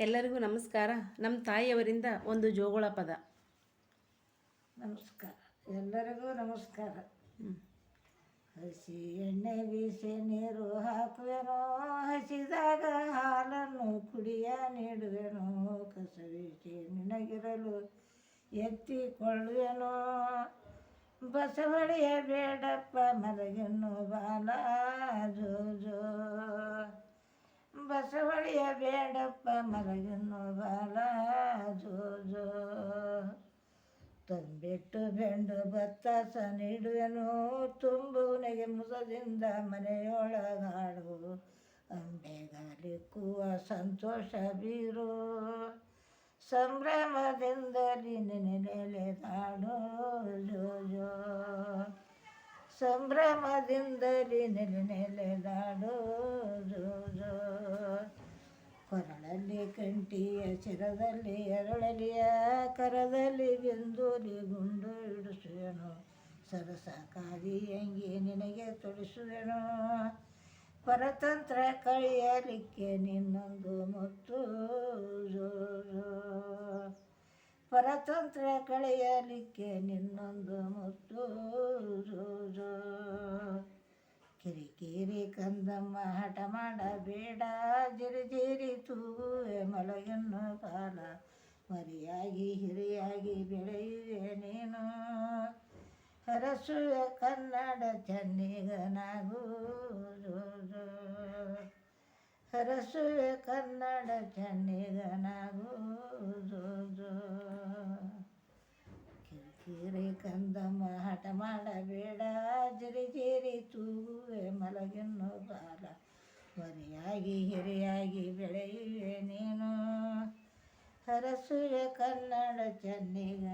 ಎಲ್ಲರಿಗೂ ನಮಸ್ಕಾರ. ನಮ್ಮ ತಾಯಿಯವರಿಂದ ಒಂದು ಜೋಗುಳ ಪದ. ನಮಸ್ಕಾರ. ಎಲ್ಲರಿಗೂ ನಮಸ್ಕಾರ. ಹಸಿ ಎಣ್ಣೆ ಬೀಸಿ ನೀರು ಹಾಕುವೆನೋ ಹಸಿದಾಗ ಹಾಲನ್ನು ಕುಡಿಯ ನೀಡುವೆನೋ ಕಸವಿಸಿ ನಿನಗಿರಲು ಎತ್ತಿಕೊಳ್ಳುವೆನೋ. ಬಸವಳಿಯ ಬೇಡಪ್ಪ ಮಲಗಿನ್ನು ಬಾಲ ಜೋ ಜೋ ಬಸವಳಿಯ ಬೇಡಪ್ಪ ಮಲಗಿನ್ನು ಬಾಲ ಜೋ ಜೋ. ತಂಬಿಟ್ಟು ಬೆಂಡು ಬತ್ತಾಸ ನೀಡುವೆನು ತುಂಬುವನಿಗೆ ಮುಸದಿಂದ ಮನೆಯೊಳಗಾಡು ಅಂಬೆಗಾಲಿ ಕೂವ ಸಂತೋಷ ಬೀರು. ಸಂಭ್ರಮದಿಂದಲಿ ನೆಲೆದಾಡು ಜೋ ಜೋ. ಸಂಭ್ರಮದಿಂದಲಿ ನೆಲೆ ನೆಲೆದಾಡು ಜೋ ಜೋ ಕೊರಳಲ್ಲಿ ಕಂಠಿಯ ಶಿರದಲ್ಲಿ ಎರಳಲಿಯ ಕರದಲ್ಲಿ ಬಿಂದೂಲಿ ಗುಂಡು ಇಡಿಸುವೆನು ಸರಸ ಕಾದಿ ಅಂಗಿ ನಿನಗೆ ತೊಡಿಸುವೆನು ಪರತಂತ್ರ ಕಳೆಯಲಿಕ್ಕೆ ನಿನ್ನೊಂದು ಮುತ್ತು. ಪರತಂತ್ರ ಕಳೆಯಲಿಕ್ಕೆ ನಿನ್ನೊಂದು ಮುತ್ತು. ಕಿರಿಕಿರಿ ಕಂದಮ್ಮ ಹಠ ಮಾಡಬೇಡ ಜಿರಿ ಮರಿಯಾಗಿ ಹಿರಿಯಾಗಿ ಬೆಳೆಯುವೆ ನೀನು ಹರಸುವೆ ಕನ್ನಡ ಚೆನ್ನಿಗನಾಗೂ. ಹರಸುವೆ ಕನ್ನಡ ಚೆನ್ನಿಗನಾಗೂ. ಕಿರಿಕಿರಿ ಕಂದಮ್ಮ, ಹಠ ಮಾಡಬೇಡ ಜಿರಿ ಜಿರಿ ತೂಗುವೆ ಮಲಗಿನ್ನು ಬಾಲ ಮರಿಯಾಗಿ ಹಿರಿಯಾಗಿ ಬೆಳೆಯುವೆ ನೀನು ಹರಸುಯ ಕನ್ನಡ ಚೆನ್ನಿಗ